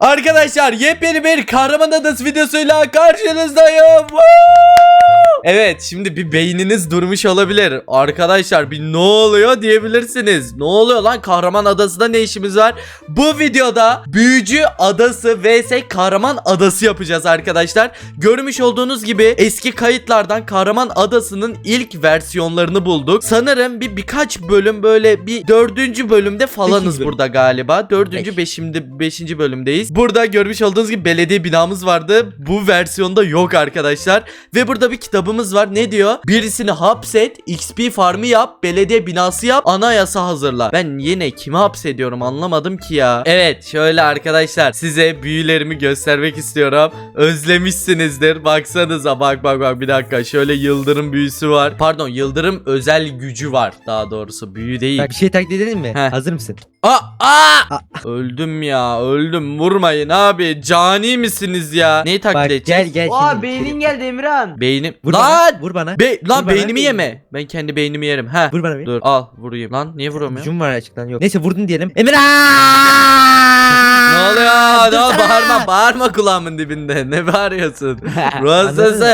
Arkadaşlar yepyeni bir kahraman adası videosuyla karşınızdayım. Woo! Evet şimdi bir beyniniz durmuş olabilir. Arkadaşlar bir ne oluyor diyebilirsiniz. Ne oluyor lan kahraman adasında ne işimiz var? Bu videoda büyücü adası vs kahraman adası yapacağız arkadaşlar. Görmüş olduğunuz gibi eski kayıtlardan kahraman adasının ilk versiyonlarını bulduk. Sanırım bir birkaç bölüm böyle bir dördüncü bölümde falanız Beşinci bölüm. burada galiba. Dördüncü Beş. beşinci, beşinci bölümdeyiz. Burada görmüş olduğunuz gibi belediye binamız vardı. Bu versiyonda yok arkadaşlar. Ve burada bir kitabımız var. Ne diyor? Birisini hapset, XP farmı yap, belediye binası yap, anayasa hazırla. Ben yine kimi hapsediyorum anlamadım ki ya. Evet şöyle arkadaşlar size büyülerimi göstermek istiyorum. Özlemişsinizdir. Baksanıza bak bak bak bir dakika. Şöyle yıldırım büyüsü var. Pardon yıldırım özel gücü var daha doğrusu. Büyü değil. Bak bir şey taklit edelim mi? Heh. Hazır mısın? Aa, aa! Aa. Öldüm ya öldüm vurmayın abi cani misiniz ya Neyi taklit Bak edeceğiz gel gel Aa şimdi. beynin geldi Emirhan. Beynim Vur Lan bana. Vur bana. Be lan Vur bana. beynimi yeme Ben kendi beynimi yerim ha Vur bana bir. Dur al vurayım lan niye vuramıyorum Gücüm var açıktan yok. Neyse vurdun diyelim. Ne Emirhan! oluyor ne Dursana! bağırma bağırma kulağımın dibinde ne bağırıyorsun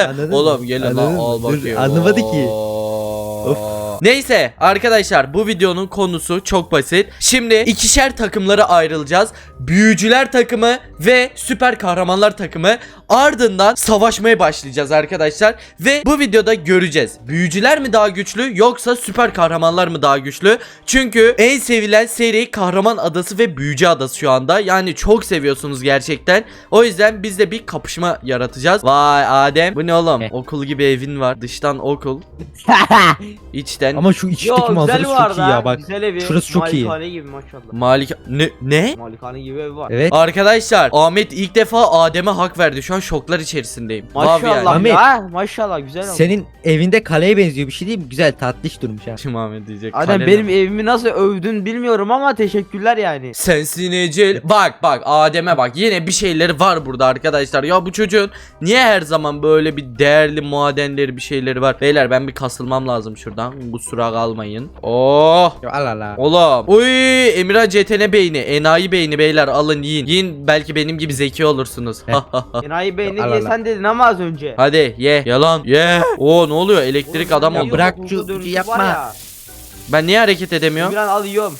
anladın. Oğlum gelin lan al bakayım anlamadı ki. Oo. Neyse arkadaşlar bu videonun konusu çok basit. Şimdi ikişer takımlara ayrılacağız. Büyücüler takımı ve süper kahramanlar takımı. Ardından savaşmaya başlayacağız arkadaşlar. Ve bu videoda göreceğiz. Büyücüler mi daha güçlü yoksa süper kahramanlar mı daha güçlü? Çünkü en sevilen seri Kahraman Adası ve Büyücü Adası şu anda. Yani çok seviyorsunuz gerçekten. O yüzden biz de bir kapışma yaratacağız. Vay Adem bu ne oğlum? Heh. Okul gibi evin var. Dıştan okul, içten Ama şu içteki Yo manzarası güzel çok var iyi ya bak. Güzel evi. Şurası çok iyi. Malikane gibi maşallah. Malik ne ne? Malikane gibi ev var. Evet. Arkadaşlar Ahmet ilk defa Adem'e hak verdi. Şu an şoklar içerisindeyim. Vav Maşallah yani. Ahmet. ya. Maşallah güzel ama. Senin evinde kaleye benziyor bir şey değil mi? Güzel tatlış durmuş ha. Kim Ahmet diyecek. Adem Kale benim mi? evimi nasıl övdün bilmiyorum ama teşekkürler yani. Sensin Ecel. Bak bak Adem'e bak. Yine bir şeyleri var burada arkadaşlar. Ya bu çocuğun niye her zaman böyle bir değerli madenleri bir şeyleri var. Beyler ben bir kasılmam lazım şuradan. Kusura kalmayın. Oh. Yo, al al al. Oğlum. Uy Emirhan CTN beyni. Enayi beyni beyler alın yiyin. Yiyin belki benim gibi zeki olursunuz. Enayi Bey ne Al, al. sen dedin ama az önce. Hadi ye. Yalan. Ye. Oo ne oluyor? Elektrik Oğlum, adam yiyorsun, bırak şu- dönüşü yapma. var ya. Ben niye hareket edemiyorum? Emirhan al yiyorum.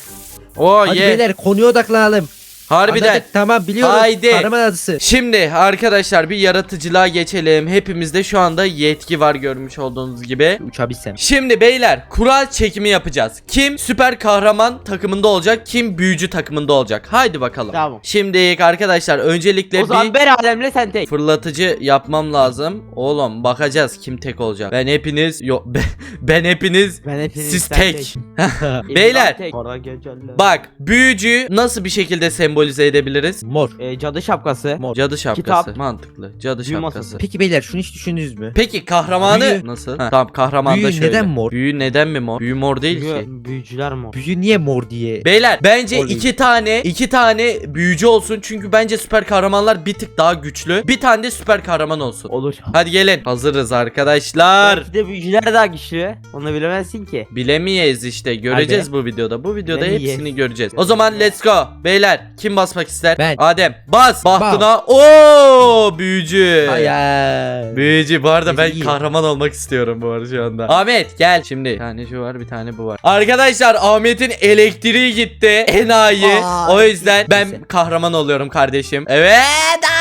Oo Hadi ye. beyler konuya odaklanalım. Harbiden. Anladık, tamam biliyoruz. Haydi. Kahraman adısı. Şimdi arkadaşlar bir yaratıcılığa geçelim. Hepimizde şu anda yetki var görmüş olduğunuz gibi. Uçabilsem. Şimdi beyler kura çekimi yapacağız. Kim süper kahraman takımında olacak, kim büyücü takımında olacak. Haydi bakalım. Tamam. Şimdi arkadaşlar öncelikle O zaman bir ben Adem'le sen tek. fırlatıcı yapmam lazım. Oğlum bakacağız kim tek olacak. Ben hepiniz yok ben, ben hepiniz Ben hepiniz siz tek. Beyler. tek. Geceler. Bak büyücü nasıl bir şekilde sembolize edebiliriz? Mor. Ee, cadı şapkası. Mor. Cadı şapkası. Kitap. Mantıklı. Cadı Büyü şapkası. masası. Peki beyler şunu hiç düşündünüz mü? Peki kahramanı Büyü- nasıl? Ha, tamam kahraman da Büyü şöyle. neden mor? Büyü neden mi mor? Büyü mor değil ki. Büyü- Büyücüler mi? Büyü niye mor diye? Beyler bence Mor iki tane iki tane büyücü olsun çünkü bence süper kahramanlar bir tık daha güçlü. Bir tane de süper kahraman olsun. Olur. Hadi gelin. Hazırız arkadaşlar. Belki de büyücüler daha güçlü. Onu bilemezsin ki. Bilemeyiz işte. Göreceğiz bu videoda. Bu videoda Bilemeyiz. hepsini göreceğiz. O zaman let's go. Beyler kim basmak ister? Ben. Adem. Bas. Bahtına. Oo büyücü. Hayır. Büyücü bu arada ben kahraman olmak istiyorum bu arada şu anda. Ahmet gel şimdi. Bir tane şu var bir tane bu var. Arkadaşlar Ahmet'in elektriği gitti. Enayi. Aa, o yüzden ben kahraman oluyorum kardeşim. Evet. aa!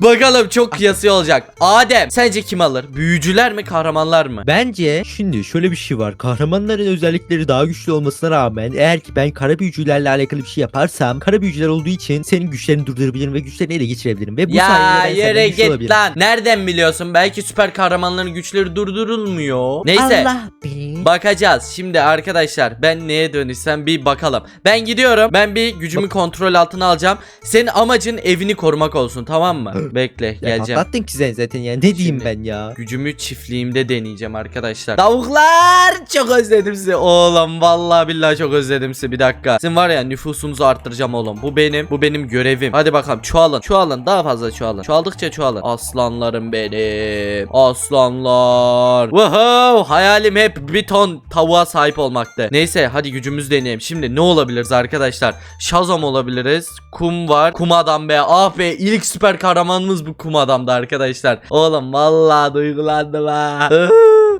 Bakalım çok kıyası olacak. Adem sence kim alır? Büyücüler mi kahramanlar mı? Bence şimdi şöyle bir şey var. Kahramanların özellikleri daha güçlü olmasına rağmen eğer ki ben kara büyücülerle alakalı bir şey yaparsam kara büyücüler olduğu için senin güçlerini durdurabilirim ve güçlerini ele geçirebilirim ve bu ya sayede ben yere senden güçlü git olabilirim. lan. Nereden biliyorsun? Belki süper kahramanların güçleri durdurulmuyor. Neyse. Allah be. Bakacağız. Şimdi arkadaşlar ben neye dönüşsem bir bakalım. Ben gidiyorum. Ben bir gücümü kontrol altına alacağım. Senin amacın evini korumak olsun tamam Tamam mı? Bekle geleceğim. patlattın ki sen zaten ya. Ne diyeyim Şimdi- ben ya? Gücümü çiftliğimde deneyeceğim arkadaşlar. Tavuklar çok özledim sizi. Oğlum vallahi billahi çok özledim sizi. Bir dakika. Sizin var ya nüfusunuzu arttıracağım oğlum. Bu benim bu benim görevim. Hadi bakalım çoğalın. Çoğalın daha fazla çoğalın. Çoğaldıkça çoğalın. Aslanlarım benim. Aslanlar. Wow! Hayalim hep bir ton tavuğa sahip olmaktı. Neyse hadi gücümüzü deneyelim. Şimdi ne olabiliriz arkadaşlar? Shazam olabiliriz. Kum var. Kum adam be. Ah be ilk süper kahramanımız bu kum adamdı arkadaşlar. Oğlum vallahi duygulandım ha.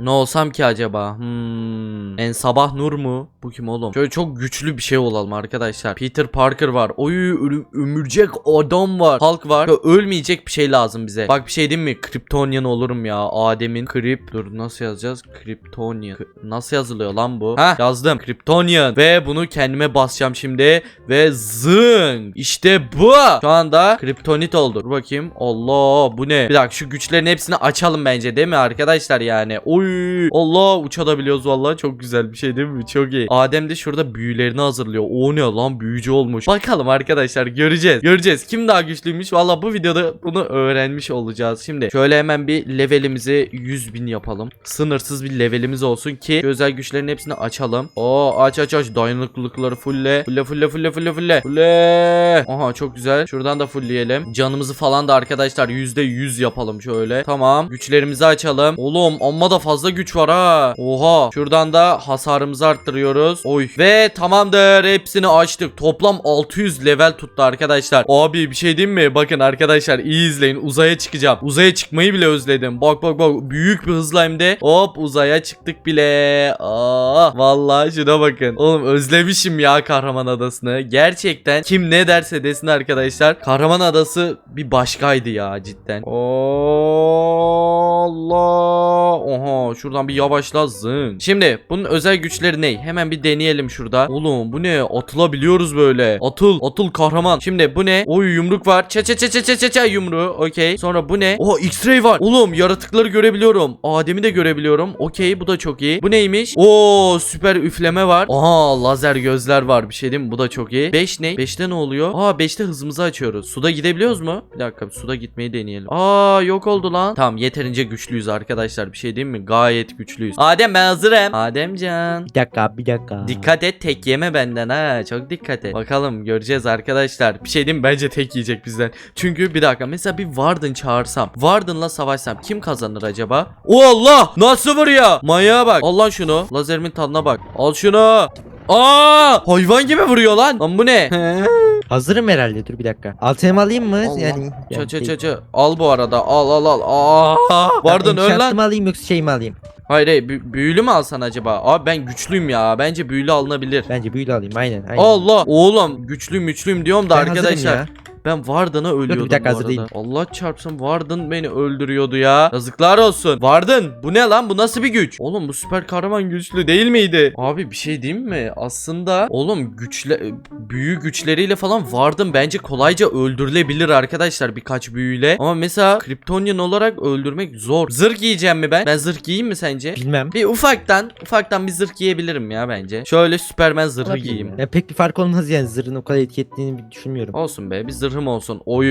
ne olsam ki acaba? Hmm. En sabah nur mu? Bu kim oğlum? Şöyle çok güçlü bir şey olalım arkadaşlar. Peter Parker var. Oy ömürcek adam var. Hulk var. Şöyle ölmeyecek bir şey lazım bize. Bak bir şey diyeyim mi? Kryptonian olurum ya. Adem'in Krip. Dur nasıl yazacağız? Kryptonian. K- nasıl yazılıyor lan bu? Ha yazdım. Kryptonian. Ve bunu kendime basacağım şimdi. Ve zing. İşte bu. Şu anda Kryptonit oldu. Dur bakayım. Allah bu ne? Bir dakika şu güçlerin hepsini açalım bence değil mi arkadaşlar yani? Oy. Allah uçabiliyoruz vallahi çok güzel bir şey değil mi? Çok iyi. Adem de şurada büyülerini hazırlıyor. O ne lan büyücü olmuş. Bakalım arkadaşlar göreceğiz. Göreceğiz. Kim daha güçlüymüş? Valla bu videoda bunu öğrenmiş olacağız. Şimdi şöyle hemen bir levelimizi 100 bin yapalım. Sınırsız bir levelimiz olsun ki özel güçlerin hepsini açalım. Oo aç aç aç. Dayanıklılıkları fulle. Fulle fulle fulle fulle fulle. Fulle. Aha çok güzel. Şuradan da fullleyelim. Canımızı falan da arkadaşlar %100 yapalım şöyle. Tamam. Güçlerimizi açalım. Oğlum amma da fazla güç var ha. Oha. Şuradan da hasarımızı arttırıyoruz. Oy. Ve tamamdır. Hepsini açtık. Toplam 600 level tuttu arkadaşlar. Abi bir şey diyeyim mi? Bakın arkadaşlar iyi izleyin. Uzaya çıkacağım. Uzaya çıkmayı bile özledim. Bak bak bak. Büyük bir hızla de. Hop uzaya çıktık bile. Aa, vallahi şuna bakın. Oğlum özlemişim ya Kahraman Adası'nı. Gerçekten kim ne derse desin arkadaşlar. Kahraman Adası bir başkaydı ya cidden. Allah. Oha şuradan bir yavaşla zın. Şimdi bunun özel güçleri ne? Hemen bir deneyelim şurada. Oğlum bu ne? Atılabiliyoruz böyle. Atıl. Atıl kahraman. Şimdi bu ne? Oy yumruk var. Ça ça ça ça ça ça ça yumruğu. Okey. Sonra bu ne? Oha X-ray var. Oğlum yaratıkları görebiliyorum. Adem'i de görebiliyorum. Okey bu da çok iyi. Bu neymiş? Oo süper üfleme var. Aha lazer gözler var. Bir şey diyeyim mi? Bu da çok iyi. 5 ne? 5'te ne oluyor? Aa 5'te hızımızı açıyoruz. Suda gidebiliyoruz mu? Bir dakika suda gitmeyi deneyelim. Aa yok oldu lan. Tamam yeterince güçlüyüz arkadaşlar. Bir şey diyeyim mi? Gayet güçlüyüz. Adem ben hazırım. Ademcan. Bir dakika bir dakika. Dikkat et tek yeme benden ha. Çok dikkat et. Bakalım göreceğiz arkadaşlar. Bir şey diyeyim mi? bence tek yiyecek bizden. Çünkü bir dakika mesela bir Warden çağırsam. Warden'la savaşsam kim kazanır acaba? O Allah! Nasıl vuruyor? Manyağa bak. Al lan şunu. Lazerimin tadına bak. Al şunu. Aa! Hayvan gibi vuruyor lan. Lan bu ne? Hazırım herhalde dur bir dakika. Altınımı alayım mı? Allah. Yani. ça ça ça ça. Al bu arada. Al al al. Aa! Warden öl lan. Alayım yoksa şey mi alayım? Hayır hayır. bü- büyülü mü alsan acaba? Abi ben güçlüyüm ya. Bence büyülü alınabilir. Bence büyülü alayım aynen. aynen. Allah oğlum güçlüyüm güçlüyüm diyorum da Ben arkadaşlar. Ben Warden'a ölüyordum dakika, bu hazır arada. değilim. Allah çarpsın Warden beni öldürüyordu ya. Yazıklar olsun. Warden bu ne lan bu nasıl bir güç? Oğlum bu süper kahraman güçlü değil miydi? Abi bir şey diyeyim mi? Aslında oğlum güçle büyü güçleriyle falan Warden bence kolayca öldürülebilir arkadaşlar birkaç büyüyle. Ama mesela Kryptonian olarak öldürmek zor. Zırh giyeceğim mi ben? Ben zırh giyeyim mi sence? Bilmem. Bir ufaktan ufaktan bir zırh giyebilirim ya bence. Şöyle Superman zırhı Olabilir giyeyim. ya. Pek bir fark olmaz yani zırhın o kadar etki ettiğini bir düşünmüyorum. Olsun be bir zırhım olsun. Oy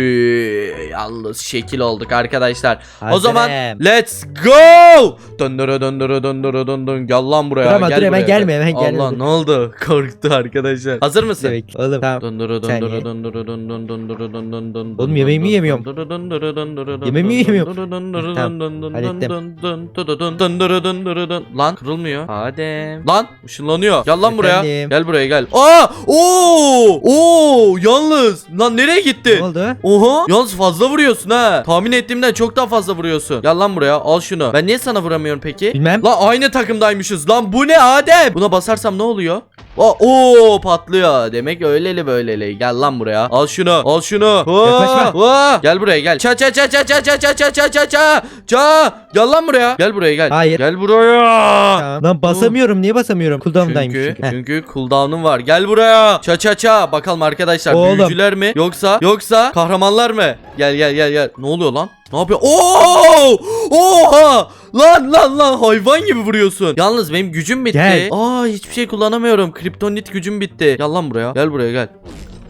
yalnız şekil olduk arkadaşlar. O zaman Hazırım. let's go. Döndürü döndürü döndürü döndürü. Gel lan buraya. Dur ama, gel dur hemen gelme, hemen gelme, Allah ne oldu? Korktu arkadaşlar. Hazır mısın? Demek. Oğlum tamam. Döndürü döndürü döndürü döndürü döndürü döndürü Oğlum yemeğimi yemiyorum. Döndürü döndürü döndürü Yemeğimi yemiyorum. Tamam, döndürü hallettim. döndürü döndürü döndürü döndürü. Lan kırılmıyor. Adem. Lan ışınlanıyor. Gel lan buraya. Gel buraya gel. Aa! Oo! Oo! Yalnız. Lan nereye gitti? Ne oldu? Oha yalnız fazla vuruyorsun ha. Tahmin ettiğimden çok daha fazla vuruyorsun. Gel lan buraya al şunu. Ben niye sana vuramıyorum peki? Bilmem. Lan aynı takımdaymışız. Lan bu ne Adem? Buna basarsam ne oluyor? Oo patlıyor. Demek öyleli böyleli. Gel lan buraya. Al şunu. Al şunu. Oo, Yaklaşma. oo. Gel buraya gel. Ça ça ça ça ça ça ça ça ça ça ça. Ça. Gel lan buraya. Gel buraya gel. Hayır. Gel buraya. Tamam. Lan basamıyorum. Niye basamıyorum? Cooldown'daymış Çünkü, çünkü. Heh. çünkü cooldown'um var. Gel buraya. Ça ça ça. Bakalım arkadaşlar Oğlum. büyücüler mi yoksa yoksa kahramanlar mı? Gel gel gel gel. Ne oluyor lan? Ne yapıyor? Oo! Oha! Lan lan lan hayvan gibi vuruyorsun. Yalnız benim gücüm bitti. Gel. Aa hiçbir şey kullanamıyorum. Kriptonit gücüm bitti. Gel lan buraya. Gel buraya gel.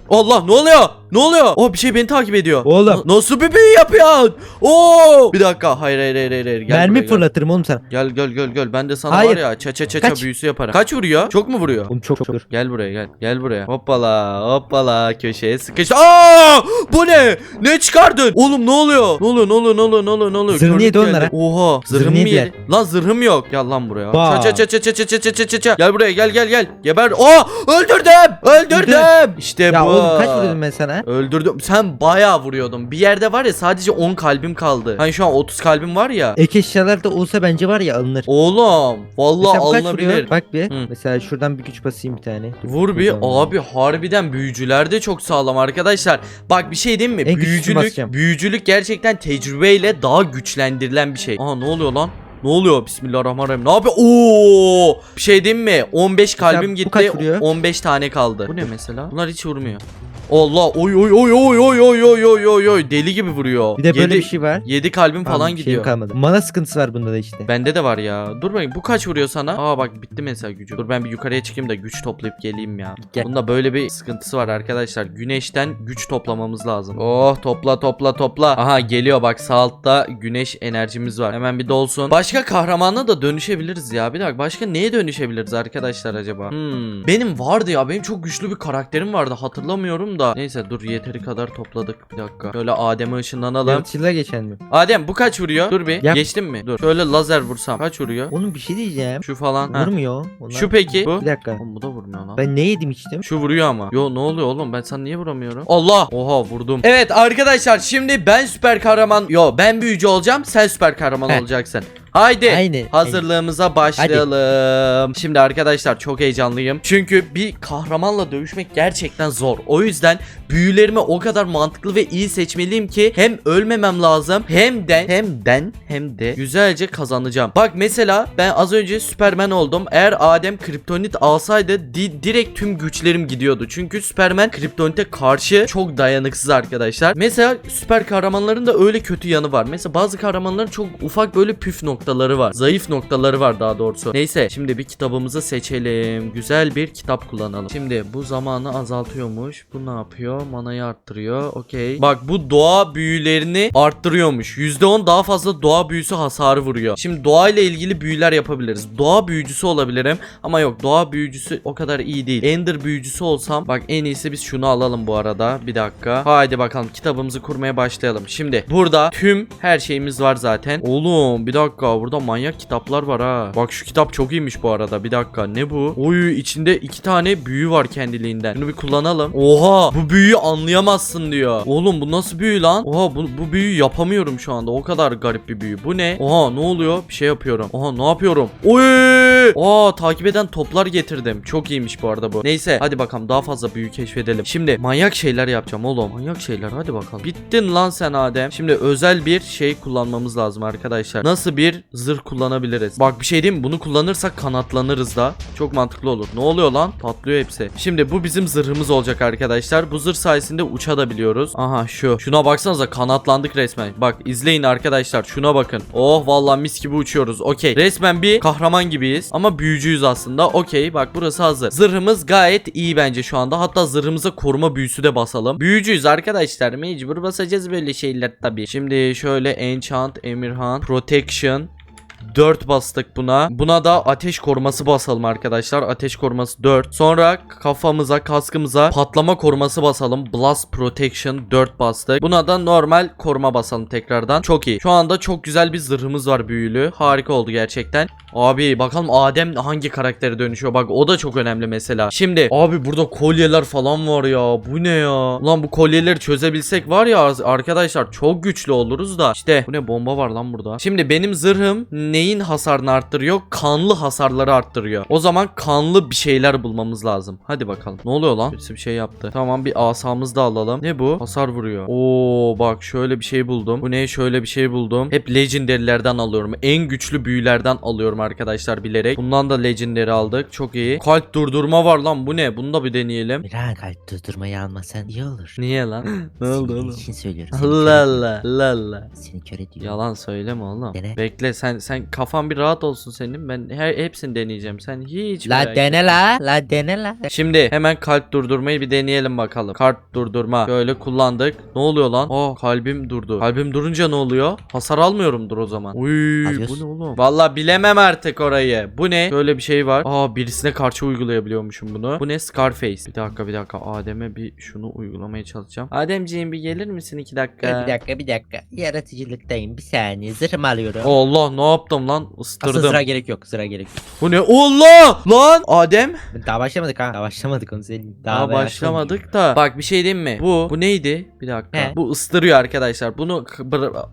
Allah ne oluyor? Ne oluyor? Oh bir şey beni takip ediyor. Oğlum. Na- nasıl bir büyü yapıyorsun? Oo! Bir dakika. Hayır hayır hayır hayır. Gel Mermi buraya, fırlatırım oğlum sana. Gel gel gel gel. Ben de sana Hayır. var ya ça ça ça ça Kaç. büyüsü yaparım. Kaç vuruyor? Çok mu vuruyor? Oğlum çok dur. Gel buraya gel. Gel buraya. Hoppala hoppala köşeye sıkış. Aa! Bu ne? Ne çıkardın? Oğlum ne oluyor? Ne oluyor? Ne oluyor? Ne oluyor? Ne oluyor? Ne oluyor? Zırhını Körlük yedi geldi. onlara. Oha. Zırhım Zırhını mı yediler. yedi? Lan zırhım yok. Gel lan buraya. Vay. Ça ça ça ça ça ça ça ça ça ça. Gel buraya gel gel gel. Geber. Aa! Öldürdüm. Öldürdüm. İşte Ya bu. oğlum kaç vurdum ben sana? Öldürdüm. Sen bayağı vuruyordun. Bir yerde var ya sadece 10 kalbim kaldı. Hani şu an 30 kalbim var ya. Ek eşyalar da olsa bence var ya alınır. Oğlum vallahi Mesela bu kaç alınabilir. vuruyor? Bak bir. Hı. Mesela şuradan bir güç basayım bir tane. Dur, Vur bir buradan. abi harbiden büyücüler de çok sağlam arkadaşlar. Bak bir şey diyeyim mi? En güçlüsünü büyücülük basacağım. büyücülük gerçekten tecrübeyle daha güçlendirilen bir şey. Aa ne oluyor lan? Ne oluyor? Bismillahirrahmanirrahim. Ne yapıyor? Oo! Bir şey diyeyim mi? 15 Mesela kalbim bu gitti. vuruyor? 15 tane kaldı. Bu ne mesela? Bunlar hiç vurmuyor. Allah oy oy oy oy oy oy oy oy oy oy deli gibi vuruyor. Bir de böyle Yedi- bir şey var. 7 kalbim Tamam, falan şeyim gidiyor. kalmadı. Mana sıkıntısı var bunda da işte. Bende de var ya. Dur bakayım bu kaç vuruyor sana? Aa bak bitti mesela gücü. Dur ben bir yukarıya çıkayım da güç toplayıp geleyim ya. Gel. Bunda böyle bir sıkıntısı var arkadaşlar. Güneşten güç toplamamız lazım. Oh topla topla topla. Aha geliyor bak sağ altta güneş enerjimiz var. Hemen bir dolsun. Başka kahramana da dönüşebiliriz ya. Bir dakika başka neye dönüşebiliriz arkadaşlar acaba? Hmm. Benim vardı ya. Benim çok güçlü bir karakterim vardı. Hatırlamıyorum da. Neyse dur yeteri kadar topladık. Bir dakika. Şöyle Adem'e ışınlanalım. Yaratıcılar geçen mi? Adem bu kaç vuruyor? Dur bir. Yap. Geçtim mi? Dur. Şöyle lazer vursam. Kaç vuruyor? Oğlum bir şey diyeceğim. Şu falan. Ha. Vurmuyor. Onlar- Şu peki. Bu. Bir dakika. Oğlum bu da vurmuyor lan. Ben ne yedim içtim? Şu vuruyor ama. Yo ne oluyor oğlum ben sana niye vuramıyorum? Allah. Oha vurdum. Evet arkadaşlar şimdi ben süper kahraman. Yo ben büyücü olacağım. Sen süper kahraman Heh. olacaksın. Haydi. Aynı. Hazırlığımıza başlayalım. Şimdi arkadaşlar çok heyecanlıyım. Çünkü bir kahramanla dövüşmek gerçekten zor. O yüzden büyülerimi o kadar mantıklı ve iyi seçmeliyim ki hem ölmemem lazım hem de hem den hem de güzelce kazanacağım. Bak mesela ben az önce Superman oldum. Eğer Adem kriptonit alsaydı di- direkt tüm güçlerim gidiyordu. Çünkü Superman kriptonite karşı çok dayanıksız arkadaşlar. Mesela süper kahramanların da öyle kötü yanı var. Mesela bazı kahramanların çok ufak böyle püf noktaları var. Zayıf noktaları var daha doğrusu. Neyse şimdi bir kitabımızı seçelim. Güzel bir kitap kullanalım. Şimdi bu zamanı azaltıyormuş. Bu ne yapıyor? Manayı arttırıyor. Okey. Bak bu doğa büyülerini arttırıyormuş. %10 daha fazla doğa büyüsü hasarı vuruyor. Şimdi doğa ile ilgili büyüler yapabiliriz. Doğa büyücüsü olabilirim. Ama yok doğa büyücüsü o kadar iyi değil. Ender büyücüsü olsam bak en iyisi biz şunu alalım bu arada. Bir dakika. Haydi bakalım kitabımızı kurmaya başlayalım. Şimdi burada tüm her şeyimiz var zaten. Oğlum bir dakika burada manyak kitaplar var ha. Bak şu kitap çok iyiymiş bu arada. Bir dakika ne bu? Oy içinde iki tane büyü var kendiliğinden. Bunu bir kullanalım. Oha bu büyüyü anlayamazsın diyor. Oğlum bu nasıl büyü lan? Oha bu, bu büyüyü yapamıyorum şu anda. O kadar garip bir büyü. Bu ne? Oha ne oluyor? Bir şey yapıyorum. Oha ne yapıyorum? Oy! Aa takip eden toplar getirdim. Çok iyiymiş bu arada bu. Neyse hadi bakalım daha fazla büyü keşfedelim. Şimdi manyak şeyler yapacağım oğlum. Manyak şeyler hadi bakalım. Bittin lan sen Adem. Şimdi özel bir şey kullanmamız lazım arkadaşlar. Nasıl bir zırh kullanabiliriz? Bak bir şey diyeyim? Bunu kullanırsak kanatlanırız da. Çok mantıklı olur. Ne oluyor lan? Patlıyor hepsi. Şimdi bu bizim zırhımız olacak arkadaşlar. Bu zırh sayesinde uçabiliyoruz. Aha şu. Şuna baksanıza kanatlandık resmen. Bak izleyin arkadaşlar. Şuna bakın. Oh vallahi mis gibi uçuyoruz. Okey. Resmen bir kahraman gibiyiz. Ama büyücüyüz aslında. Okey. Bak burası hazır. Zırhımız gayet iyi bence şu anda. Hatta zırhımıza koruma büyüsü de basalım. Büyücüyüz arkadaşlar. Mecbur basacağız böyle şeyler tabii. Şimdi şöyle enchant, emirhan, protection, 4 bastık buna. Buna da ateş koruması basalım arkadaşlar. Ateş koruması 4. Sonra kafamıza, kaskımıza patlama koruması basalım. Blast Protection 4 bastık. Buna da normal koruma basalım tekrardan. Çok iyi. Şu anda çok güzel bir zırhımız var büyülü. Harika oldu gerçekten. Abi bakalım Adem hangi karaktere dönüşüyor. Bak o da çok önemli mesela. Şimdi abi burada kolyeler falan var ya. Bu ne ya? Ulan bu kolyeleri çözebilsek var ya arkadaşlar çok güçlü oluruz da. İşte bu ne bomba var lan burada. Şimdi benim zırhım neyin hasarını arttırıyor? Kanlı hasarları arttırıyor. O zaman kanlı bir şeyler bulmamız lazım. Hadi bakalım. Ne oluyor lan? Birisi bir şey yaptı. Tamam bir asamızı da alalım. Ne bu? Hasar vuruyor. Oo bak şöyle bir şey buldum. Bu ne? Şöyle bir şey buldum. Hep legendary'lerden alıyorum. En güçlü büyülerden alıyorum arkadaşlar bilerek. Bundan da legendary aldık. Çok iyi. Kalp durdurma var lan. Bu ne? Bunu da bir deneyelim. Miran kalp durdurmayı almasan iyi olur. Niye lan? ne oldu oğlum? için söylüyorum. seni kör Allah ediyor. Allah. Allah Allah. Seni kör ediyor. Yalan söyleme oğlum. Dene. Bekle sen sen kafan bir rahat olsun senin. Ben her hepsini deneyeceğim. Sen hiç La merak etme. dene la. La dene la. Şimdi hemen kalp durdurmayı bir deneyelim bakalım. Kalp durdurma. Böyle kullandık. Ne oluyor lan? Aa kalbim durdu. Kalbim durunca ne oluyor? Hasar almıyorumdur o zaman. Uy bu ne oğlum? Valla bilemem artık orayı. Bu ne? Şöyle bir şey var. Aa birisine karşı uygulayabiliyormuşum bunu. Bu ne? Scarface. Bir dakika bir dakika. Adem'e bir şunu uygulamaya çalışacağım. Ademciğim bir gelir misin iki dakika? Bir dakika bir dakika. Yaratıcılıktayım. Bir saniye. Zırhımı alıyorum. Allah ne yaptım lan? Aslında Istırdım. sıra gerek yok. Sıra gerek yok. Bu ne? Allah! Lan! Adem? Daha başlamadık ha. Daha başlamadık onu söyleyeyim. Daha bayağı başlamadık da. Bak bir şey diyeyim mi? Bu bu neydi? Bir dakika. He. Bu ıstırıyor arkadaşlar. Bunu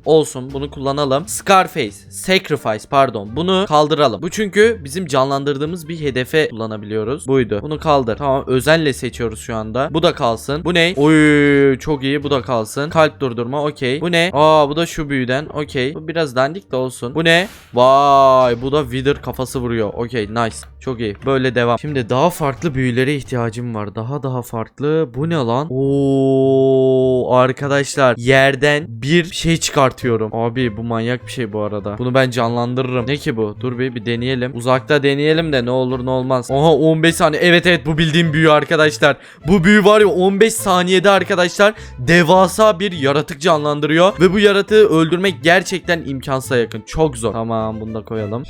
olsun. Bunu kullanalım. Scarface, Sacrifice pardon. Bunu kaldıralım. Bu çünkü bizim canlandırdığımız bir hedefe kullanabiliyoruz. Buydu. Bunu kaldır. Tamam özenle seçiyoruz şu anda. Bu da kalsın. Bu ne? Oy çok iyi. Bu da kalsın. Kalp durdurma. Okey. Bu ne? Aa bu da şu büyüden. Okey. Bu biraz dandik de olsun. Bu ne? Vay bu da Wither kafası vuruyor. Okey nice. Çok iyi. Böyle devam. Şimdi daha farklı büyülere ihtiyacım var. Daha daha farklı. Bu ne lan? Oo arkadaşlar yerden bir şey çıkartıyorum. Abi bu manyak bir şey bu arada. Bunu ben canlandırırım. Ne ki bu? Dur bir bir deneyelim. Uzakta deneyelim de ne olur ne olmaz. Oha 15 saniye. Evet evet bu bildiğim büyü arkadaşlar. Bu büyü var ya 15 saniyede arkadaşlar devasa bir yaratık canlandırıyor ve bu yaratığı öldürmek gerçekten imkansıza yakın. Çok zor. Tamam bunu da koyalım.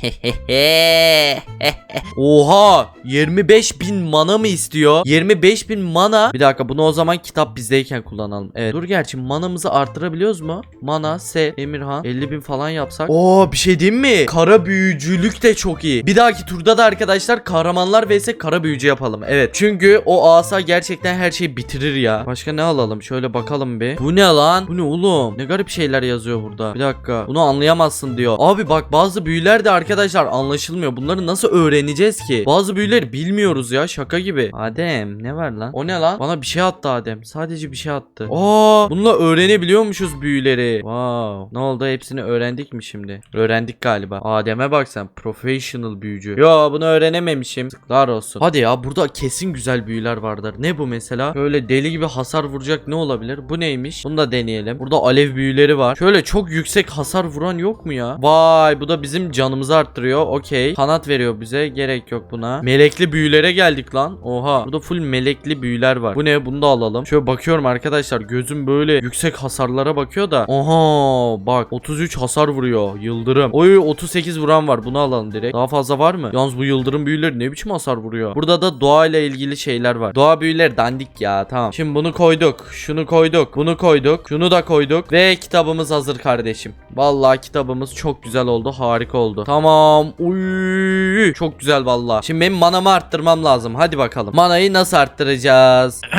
Oha 25 bin mana mı istiyor? 25 bin mana. Bir dakika bunu o zaman kitap bizdeyken kullanalım. Evet dur gerçi manamızı arttırabiliyoruz mu? Mana, Se, Emirhan 50 bin falan yapsak. Oo bir şey diyeyim mi? Kara büyücülük de çok iyi. Bir dahaki turda da arkadaşlar kahramanlar vs kara büyücü yapalım. Evet çünkü o asa gerçekten her şeyi bitirir ya. Başka ne alalım? Şöyle bakalım bir. Bu ne lan? Bu ne oğlum? Ne garip şeyler yazıyor burada. Bir dakika. Bunu anlayamazsın diyor. Abi bak bazı büyüler de arkadaşlar anlaşılmıyor. Bunları nasıl öğreneceğiz ki? Bazı büyüleri bilmiyoruz ya. Şaka gibi. Adem ne var lan? O ne lan? Bana bir şey attı Adem. Sadece bir şey attı. Aa, bununla öğrenebiliyormuşuz büyüleri. Wow. Ne oldu? Hepsini öğrendik mi şimdi? Öğrendik galiba. Adem'e bak sen. Professional büyücü. Yo bunu öğrenememişim. Sıklar olsun. Hadi ya burada kesin güzel büyüler vardır. Ne bu mesela? Şöyle deli gibi hasar vuracak ne olabilir? Bu neymiş? Bunu da deneyelim. Burada alev büyüleri var. Şöyle çok yüksek hasar vuran yok mu ya? Vay bu da bizim canımızı arttırıyor. Okey. Kanat veriyor bize. Gerek yok buna. Melekli büyülere geldik lan. Oha. Burada full melekli büyüler var. Bu ne? Bunu da alalım. Şöyle bakıyorum arkadaşlar. Gözüm böyle yüksek hasarlara bakıyor da. Oha. Bak 33 hasar vuruyor. Yıldırım. Oy 38 vuran var. Bunu alalım direkt. Daha fazla var mı? Yalnız bu yıldırım büyüleri ne biçim hasar vuruyor? Burada da doğa ile ilgili şeyler var. Doğa büyüleri dandik ya. Tamam. Şimdi bunu koyduk. Şunu koyduk. Bunu koyduk. Şunu da koyduk. Ve kitabımız hazır kardeşim. Vallahi kitabımız çok güzel oldu. Harika oldu. Tamam. Uy, çok güzel vallahi. Şimdi benim manamı arttırmam lazım. Hadi bakalım. Manayı nasıl arttıracağız?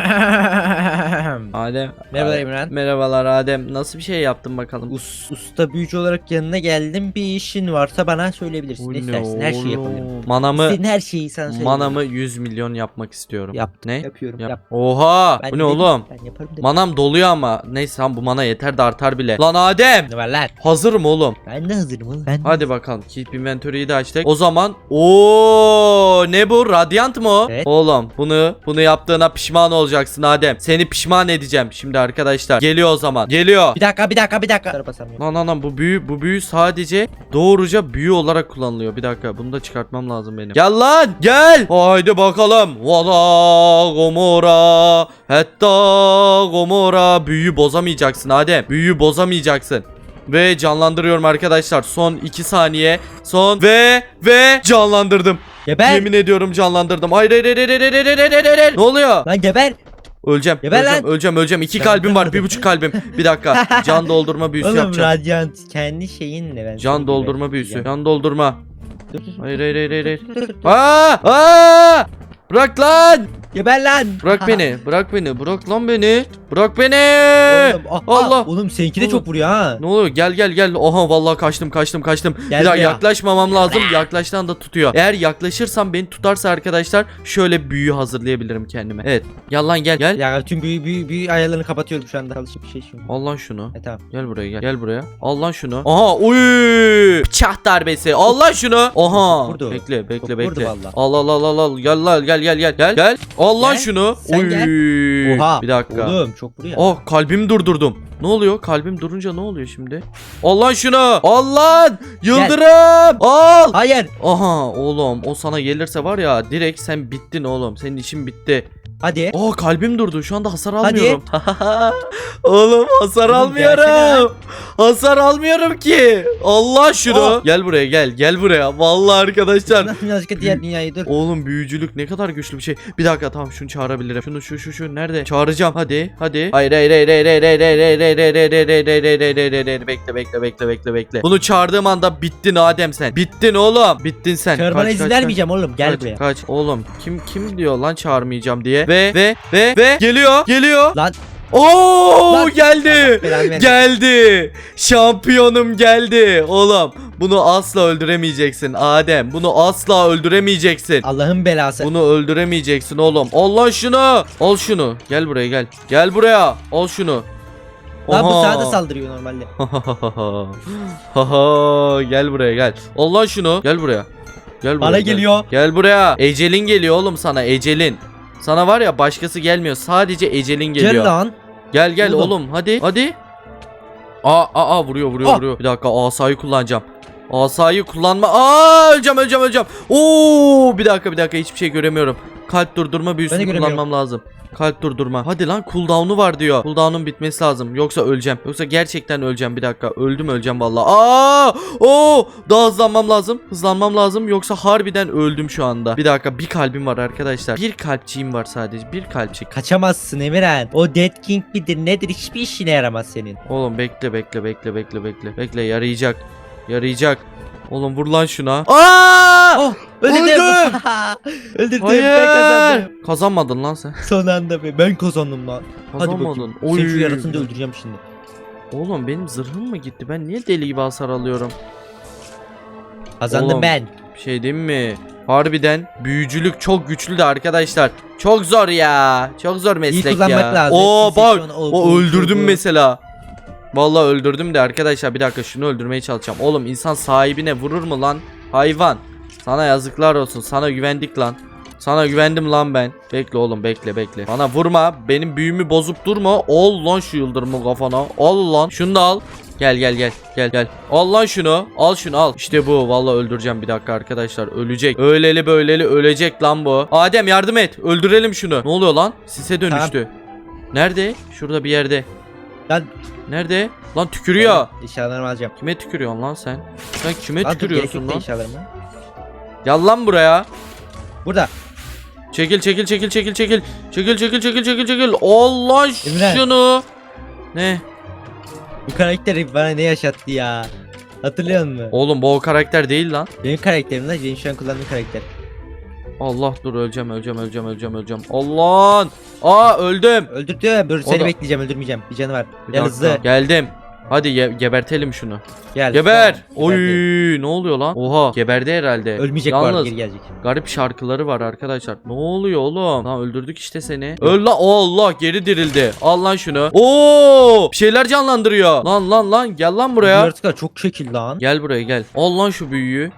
Adem. Merhabalar Adem. İmran. Merhabalar Adem. Nasıl bir şey yaptın bakalım? Us, usta büyücü olarak yanına geldim. Bir işin varsa bana söyleyebilirsin. Bu Ne istersin her şeyi yapabilirim. Manamı İstediğin her şeyi sana söyleyebilirim. manamı 100 milyon yapmak istiyorum. Yap. Ne? Yapıyorum. Yap. Yap. Oha! Ben bu ne dedim, oğlum? Ben yaparım dedim. Manam doluyor ama. Neyse tamam bu mana yeter de artar bile. Lan Adem! Ne var lan? Hazırım oğlum. Ben de hazırım oğlum. Ben Hadi bakalım. Keep inventory'yi de açtık. O zaman o ne bu? Radyant mı o? Evet. Oğlum bunu bunu yaptığına pişman olacaksın Adem. Seni pişman edeceğim şimdi arkadaşlar. Geliyor o zaman. Geliyor. Bir dakika bir dakika bir dakika. Basamıyorum. Lan lan lan bu büyü bu büyü sadece doğruca büyü olarak kullanılıyor. Bir dakika bunu da çıkartmam lazım benim. Gel lan gel. Haydi bakalım. Vala gomora hatta gomora büyüyü bozamayacaksın Adem. Büyüyü bozamayacaksın. Ve canlandırıyorum arkadaşlar. Son 2 saniye. Son ve ve canlandırdım. Geber. Yemin ediyorum canlandırdım. Hayır hayır hayır hayır hayır hayır hayır hayır, hayır. Ne oluyor? Lan geber. Öleceğim. Geber öleceğim, lan. öleceğim, öleceğim. İki kalbim var, bir buçuk kalbim. Bir dakika. Can doldurma büyüsü Oğlum, yapacağım. radyant kendi şeyinle ben. Can doldurma büyüsü. Can doldurma. Hayır hayır hayır hayır. hayır. Aa! Aa! Bırak lan! Geber lan. Bırak beni, bırak beni, bırak lan beni. Bırak beni. Oğlum, ah, Allah. ah, Oğlum seninki de Oğlum. çok vuruyor ha. Ne oluyor? Gel gel gel. Oha vallahi kaçtım kaçtım kaçtım. Gel bir daha buraya. yaklaşmamam lazım. Yaklaştan da tutuyor. Eğer yaklaşırsam beni tutarsa arkadaşlar şöyle büyü hazırlayabilirim kendime. Evet. Gel lan gel. Gel. Ya tüm büyü büyü büyü ayarlarını kapatıyorum şu anda. Çalışıp bir şey çünkü. Al lan şunu. E tamam. Gel buraya gel. Gel buraya. Al lan şunu. Aha uy! Bıçak darbesi. Al lan şunu. Aha. vurdu. Bekle bekle Çok bekle. Al al al al al. Gel lan gel gel gel. Gel. Gel. Al lan şunu. Sen Uy. gel. Oha. Bir dakika. Oğlum çok vuruyor. Oh kalbimi durdurdum. Ne oluyor? Kalbim durunca ne oluyor şimdi? Allah şunu. Allah! Yıldırım! Al! Hayır. Aha oğlum o sana gelirse var ya direkt sen bittin oğlum. Senin işin bitti. Hadi. Oh kalbim durdu. Şu anda hasar Hadi. almıyorum. oğlum hasar Oğlum, almıyorum. Hasar almıyorum ki. Allah şunu. Oh. Gel buraya gel. Gel buraya. Vallahi arkadaşlar. Birazcık diğer dünyayı dur. Oğlum büyücülük ne kadar güçlü bir şey. Bir dakika tamam şunu çağırabilirim. Şunu şu şu şu nerede? Çağıracağım hadi hadi. Hayır hayır hayır hayır hayır hayır hayır hayır hayır hayır bekle bekle bekle bekle bekle. Bunu çağırdığım anda bittin Adem sen. Bittin oğlum. Bittin sen. Çağırmana izin vermeyeceğim oğlum. Gel buraya. Kaç oğlum kim kim diyor lan çağırmayacağım diye. Ve ve ve ve geliyor geliyor. Lan. Oo Lan. geldi. Allah. Geldi. Şampiyonum geldi. Oğlum bunu asla öldüremeyeceksin Adem. Bunu asla öldüremeyeceksin. Allah'ın belası. Bunu öldüremeyeceksin oğlum. Al lan şunu. Al şunu. Gel buraya gel. Gel buraya. Al şunu. Lan bu sana da saldırıyor normalde. Haha, gel buraya gel. Al lan şunu. Gel buraya. Gel buraya. Bana gel. geliyor. Gel buraya. Ecelin geliyor oğlum sana. Ecelin. Sana var ya başkası gelmiyor. Sadece ecelin geliyor. Gel lan. Gel gel Oğlum. oğlum hadi hadi. Aa aa, aa vuruyor vuruyor Ah. vuruyor. Bir dakika asayı kullanacağım. Asayı kullanma. Aa öleceğim öleceğim öleceğim. Oo bir dakika bir dakika hiçbir şey göremiyorum. Kalp durdurma büyüsünü göremiyorum. kullanmam lazım. Kalp durdurma. Hadi lan cooldown'u var diyor. Cooldown'un bitmesi lazım. Yoksa öleceğim. Yoksa gerçekten öleceğim. Bir dakika. Öldüm öleceğim vallahi. Aa! Oo! Daha hızlanmam lazım. Hızlanmam lazım. Yoksa harbiden öldüm şu anda. Bir dakika. Bir kalbim var arkadaşlar. Bir kalpçiğim var sadece. Bir kalpçik. Kaçamazsın Emirhan. O Dead King midir nedir hiçbir işine yaramaz senin. Oğlum bekle bekle bekle bekle bekle. Bekle yarayacak. Yarayacak. Oğlum vur lan şuna. Aa! Oh öldürdüm. Öldürdüm kazandım. Hayır. Kazanmadın lan sen. Son anda be ben kazandım lan. Hadi Kazanmadın. bakayım. Seni şu öldüreceğim şimdi. Oğlum benim zırhım mı gitti? Ben niye deli gibi hasar alıyorum? Kazandım Oğlum. ben. Bir şey diyeyim mi? Harbiden büyücülük çok güçlü de arkadaşlar. Çok zor ya. Çok zor meslek kullanmak ya. lazım. Oo bak. o- öldürdüm mesela. Vallahi öldürdüm de arkadaşlar bir dakika şunu öldürmeye çalışacağım. Oğlum insan sahibine vurur mu lan? Hayvan. Sana yazıklar olsun. Sana güvendik lan. Sana güvendim lan ben. Bekle oğlum bekle bekle. Bana vurma. Benim büyümü bozup durma. Al lan şu yıldırımı kafana. Al lan. Şunu da al. Gel gel gel gel gel. Al lan şunu. Al şunu al. İşte bu. Vallahi öldüreceğim bir dakika arkadaşlar. Ölecek. Öyleli böyleli ölecek lan bu. Adem yardım et. Öldürelim şunu. Ne oluyor lan? Sise dönüştü. Nerede? Şurada bir yerde. Lan Nerede? Lan tükürüyor. eşyalarımı alacağım. Kime tükürüyorsun lan sen? Sen kime Lan dur gerek tükürüyorsun yok da lan? eşyalarımı. Gel lan buraya. Burada. Çekil çekil çekil çekil çekil. Çekil çekil çekil çekil çekil. Allah Emre. şunu. Ne? Bu karakteri bana ne yaşattı ya. Hatırlıyor musun? Oğlum bu o karakter değil lan. Benim karakterim lan benim şu an kullandığım karakter. Allah dur öleceğim öleceğim öleceğim öleceğim öleceğim. Allah! Aa öldüm. Öldürdü. Dur O seni da- bekleyeceğim öldürmeyeceğim. Bir canı var. Bir Gel dakika. hızlı. Geldim. Hadi ge- gebertelim şunu. Gel. Geber. Tamam, Oy geberdi. ne oluyor lan? Oha geberdi herhalde. Ölmeyecek bu arada Yalnız geri gelecek. garip şarkıları var arkadaşlar. Ne oluyor oğlum? Lan öldürdük işte seni. Öl lan. Allah geri dirildi. Al lan şunu. Oo! Bir şeyler canlandırıyor. Lan lan lan gel lan Bu buraya. yaratıklar çok şekil lan. Gel buraya gel. Al lan şu büyüyü.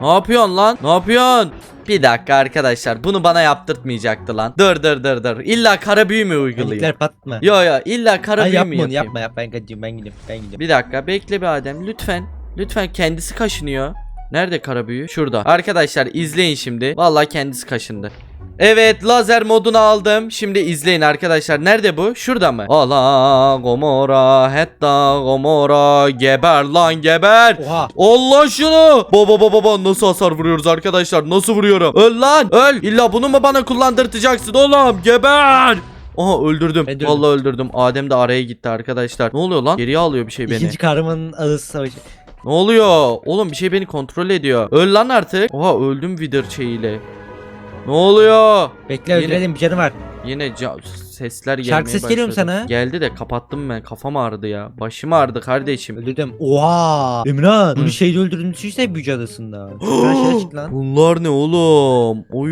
Ne yapıyorsun lan? Ne yapıyorsun? Bir dakika arkadaşlar bunu bana yaptırtmayacaktı lan. Dur dur dur dur. İlla kara büyü mü uygulayayım? Ellikler patma. Yo yo illa kara Ay büyü yapma onu yapayım? yapma yapma ben gidiyorum ben gidiyorum ben gidiyorum. Bir dakika bekle bir Adem lütfen. Lütfen kendisi kaşınıyor. Nerede kara büyü? Şurada. Arkadaşlar izleyin şimdi. Vallahi kendisi kaşındı. Evet lazer modunu aldım. Şimdi izleyin arkadaşlar. Nerede bu? Şurada mı? Allah Gomora Hetta Gomora Geber lan geber. Oha. Allah şunu. Baba baba baba nasıl hasar vuruyoruz arkadaşlar? Nasıl vuruyorum? Öl lan. Öl. İlla bunu mu bana kullandırtacaksın oğlum? Geber. Aha öldürdüm. Öldürdüm. Vallahi öldürdüm. Adem de araya gitti arkadaşlar. Ne oluyor lan? Geriye alıyor bir şey beni. İkinci kahramanın alısı savaşı. Ne oluyor? Oğlum bir şey beni kontrol ediyor. Öl lan artık. Oha öldüm Wither şeyiyle. Ne oluyor? Bekle Yine- öldürelim bir canı var. Yine ca- sesler gelmeye Şarkı ses geliyor mu başladı. sana? Geldi de kapattım ben. Kafam ağrıdı ya. Başım ağrıdı kardeşim. Öldürdüm. Oha. Emrah. Hı. Bunu şeyde öldürdüğünü düşünsene Büyücü Adası'nda. Şuradan şeyler çıktı lan. Bunlar ne oğlum? Oy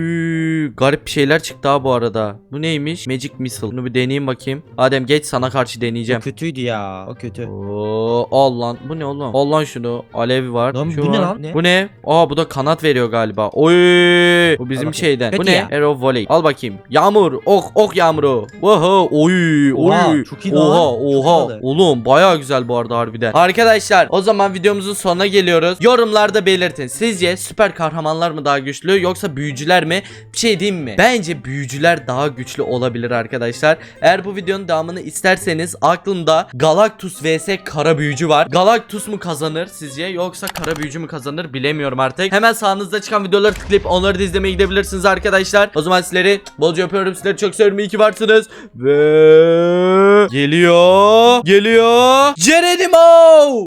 garip bir şeyler çıktı ha bu arada. Bu neymiş? Magic Missile. Bunu bir deneyeyim bakayım. Adem geç sana karşı O deneyeceğim. kötüydü ya. O kötü. Oo, al lan. Bu ne oğlum? Al lan şunu. Alev var. Lan Şu bu ne var. lan? Ne? Bu ne? Aa bu da kanat veriyor galiba. Oy! Bu bizim bakayım. şeyden. Bu Kötü ne? ya. Arrow Volley. Al bakayım. Yağmur. Ok ok yağmuru. Oha oy Oha, oy. çok iyi lan. Oha Çok oha. Oğlum baya güzel bu arada harbiden. Arkadaşlar o zaman videomuzun sonuna geliyoruz. Yorumlarda belirtin. Sizce süper kahramanlar mı daha güçlü yoksa büyücüler mi? Bir şey diyeyim mi? Bence büyücüler daha güçlü olabilir arkadaşlar. Eğer bu videonun devamını isterseniz aklımda Galactus vs Kara Büyücü var. Galactus mu kazanır sizce yoksa Kara Büyücü mü kazanır bilemiyorum artık. Hemen sağınızda çıkan videoları tıklayıp onları da izlemeye gidebilirsiniz arkadaşlar. O zaman sizleri bolca öpüyorum. Sizleri çok seviyorum. İyi ki varsınız. Ve geliyor. Geliyor. Geronimo.